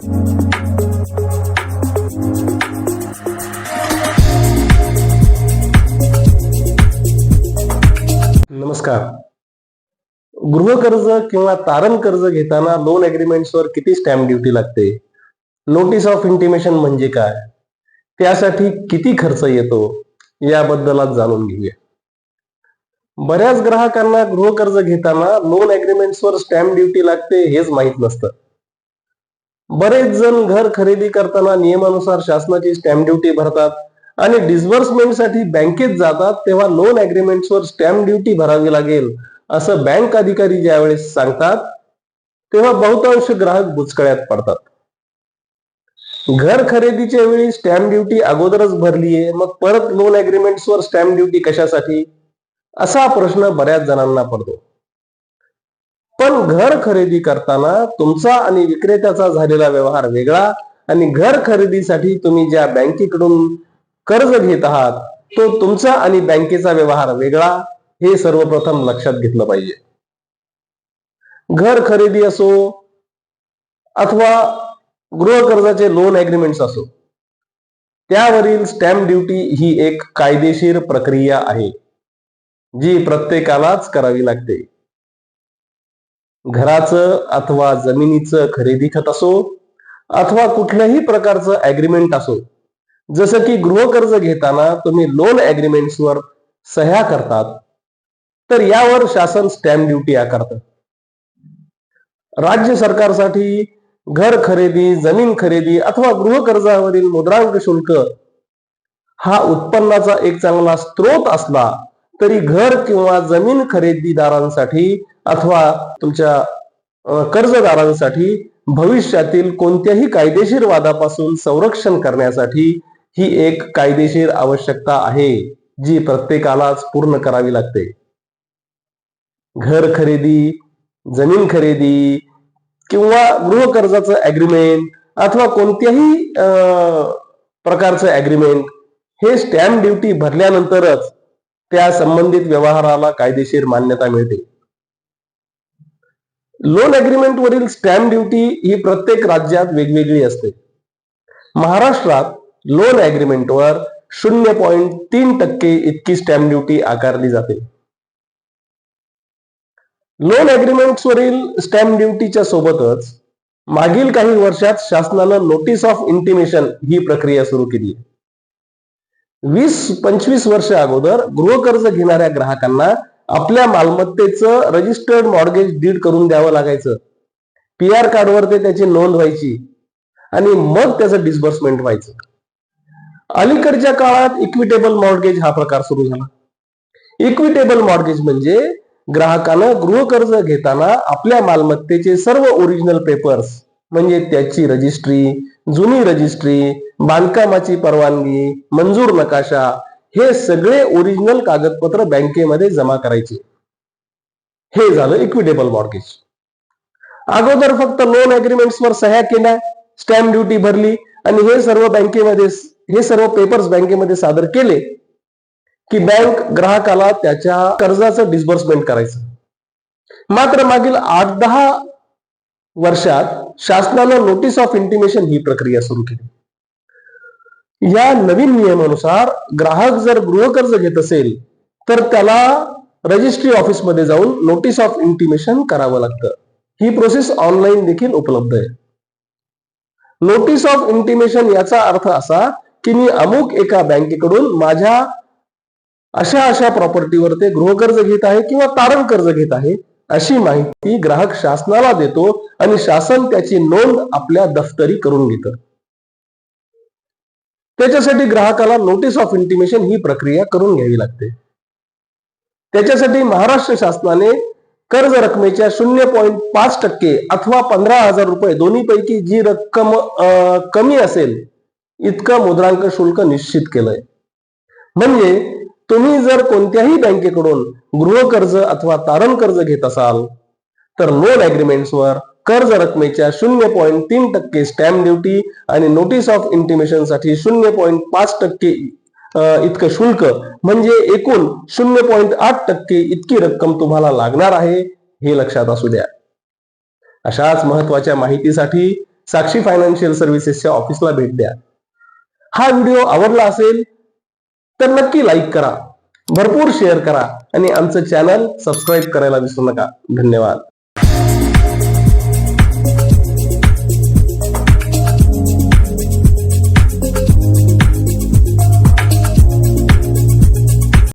नमस्कार. गृहकर्ज किंवा तारण कर्ज घेताना लोन वर किती स्टॅम्प ड्युटी लागते? नोटीस ऑफ इंटिमेशन म्हणजे काय? त्यासाठी किती खर्च येतो? याबद्दल आज जाणून घेऊया. बऱ्याच ग्राहकांना गृहकर्ज घेताना लोन वर स्टॅम्प ड्युटी लागते हेच माहीत नसतं. बरेच जण घर खरेदी करताना नियमानुसार शासनाची स्टॅम्प ड्युटी भरतात आणि डिस्बर्समेंटसाठी बँकेत जातात तेव्हा लोन वर स्टॅम्प ड्युटी भरावी लागेल असं बँक अधिकारी ज्यावेळेस सांगतात तेव्हा बहुतांश ग्राहक बुचकळ्यात पडतात. घर खरेदीच्या वेळी स्टॅम्प ड्युटी अगोदरच भरली आहे मग परत लोन वर स्टॅम्प ड्युटी कशासाठी? असा प्रश्न बऱ्याच जणांना पडतो. पण घर खरेदी करताना तुमचा आणि विक्रेत्याचा झालेला व्यवहार वेगळा आणि घर खरेदीसाठी तुम्ही ज्या बँकेकडून कर्ज घेत आहात तो तुमचा आणि बँकेचा व्यवहार वेगळा हे सर्वप्रथम लक्षात घेतलं पाहिजे. घर खरेदी असो अथवा गृहकर्जाचे लोन अग्रीमेंट्स असो त्यावरील स्टॅम्प ड्युटी ही एक कायदेशीर प्रक्रिया आहे जी प्रत्येकालाच करावी लागते. घराचं अथवा जमिनीचं खरेदी खत असो अथवा कुठल्याही प्रकारचं अग्रीमेंट असो जसं की गृहकर्ज घेताना तुम्ही लोन वर सह्या करतात तर यावर शासन स्टॅम्प ड्युटी आकारतं. राज्य सरकारसाठी घर खरेदी जमीन खरेदी अथवा गृहकर्जावरील मुद्रांक शुल्क हा उत्पन्नाचा एक चांगला स्रोत असला तरी घर किंवा जमीन खरेदीदारांसाठी अथवा तुमच्या कर्जदारांसाठी भविष्यातील कोणत्याही कायदेशीर वादापासून संरक्षण करण्यासाठी ही एक कायदेशीर आवश्यकता आहे जी प्रत्येकालाच पूर्ण करावी लागते. घर खरेदी जमीन खरेदी किंवा गृह कर्जाचं अग्रीमेंट अथवा कोणत्याही प्रकारचं अग्रीमेंट हे स्टॅम्प ड्युटी भरल्यानंतरच त्या संबंधित व्यवहाराला कायदेशीर मान्यता मिळते. लोन अग्रीमेंट वरील स्टॅम्प ड्युटी ही प्रत्येक राज्यात वेगवेगळी असते. महाराष्ट्रात लोन अग्रीमेंटवर शून्य पॉइंट तीन टक्के इतकी स्टॅम्प ड्युटी आकारली जाते. लोन अग्रीमेंट वरील स्टॅम्प ड्युटीच्या सोबतच मागील काही वर्षात शासनानं नोटीस ऑफ इंटिमेशन ही प्रक्रिया सुरू केली. वीस पंचवीस वर्ष अगोदर गृहकर्ज घेणाऱ्या ग्राहकांना आपल्या मालमत्तेचं रजिस्टर्ड मॉर्गेज डीड करून द्यावं लागायचं. पी आर कार्डवर ते त्याची नोंद व्हायची आणि मग त्याचं डिस्बर्समेंट व्हायचं. अलीकडच्या काळात इक्विटेबल मॉर्गेज हा प्रकार सुरू झाला. इक्विटेबल मॉर्गेज म्हणजे ग्राहकानं गृहकर्ज घेताना आपल्या मालमत्तेचे सर्व ओरिजिनल पेपर्स म्हणजे त्याची रजिस्ट्री जुनी रजिस्ट्री बांधकामाची परवानगी मंजूर नकाशा हे सगळे ओरिजिनल कागदपत्र बँकेमध्ये जमा करायचे. हे झालं इक्विटेबल मॉर्गेज अगोदर फक्त लोन वर सह्या केल्या स्टॅम्प ड्युटी भरली आणि हे सर्व बँकेमध्ये हे सर्व पेपर्स बँकेमध्ये सादर केले की बँक ग्राहकाला त्याच्या कर्जाचं डिस्बर्समेंट करायचं. मात्र मागील आठ दहा वर्षात शासनानं नोटीस ऑफ इंटिमेशन ही प्रक्रिया सुरू केली. या नवीन नियमानुसार ग्राहक जर गृहकर्ज घेत असेल तर त्याला रजिस्ट्री ऑफिसमध्ये जाऊन नोटीस ऑफ इंटिमेशन करावं लागतं. ही प्रोसेस ऑनलाईन देखील उपलब्ध आहे. नोटीस ऑफ इंटिमेशन याचा अर्थ असा की मी अमुक एका बँकेकडून माझ्या अशा अशा प्रॉपर्टीवर ते गृहकर्ज घेत आहे किंवा तारण कर्ज घेत आहे अशी माहिती ग्राहक शासनाला देतो आणि शासन त्याची नोंद आपल्या दफ्तरी करून घेतं. त्याच्यासाठी ग्राहकाला नोटीस ऑफ इंटिमेशन ही प्रक्रिया करून घ्यावी लागते. त्याच्यासाठी महाराष्ट्र शासनाने कर्ज रकमेच्या शून्य पॉईंट पाच टक्के अथवा पंधरा हजार रुपये दोन्ही पैकी जी रक्कम कमी असेल इतकं मुद्रांक शुल्क निश्चित केलंय. म्हणजे तुम्ही जर कोणत्याही बँकेकडून गृह कर्ज अथवा तारण कर्ज घेत असाल तर लोन वर कर्ज रकमेच्या शून्य पॉईंट तीन टक्के स्टॅम्प ड्युटी आणि नोटीस ऑफ इंटिमेशनसाठी शून्य पॉईंट पाच टक्के इतकं शुल्क. म्हणजे एकूण शून्य पॉईंट आठ टक्के इतकी रक्कम तुम्हाला लागणार आहे हे लक्षात असू द्या. अशाच महत्त्वाच्या माहितीसाठी साक्षी फायनान्शियल सर्व्हिसेसच्या ऑफिसला भेट द्या. हा व्हिडिओ आवडला असेल तर नक्की लाईक करा. भरपूर शेअर करा आणि आमचं चॅनल सबस्क्राईब करायला विसरू नका. धन्यवाद.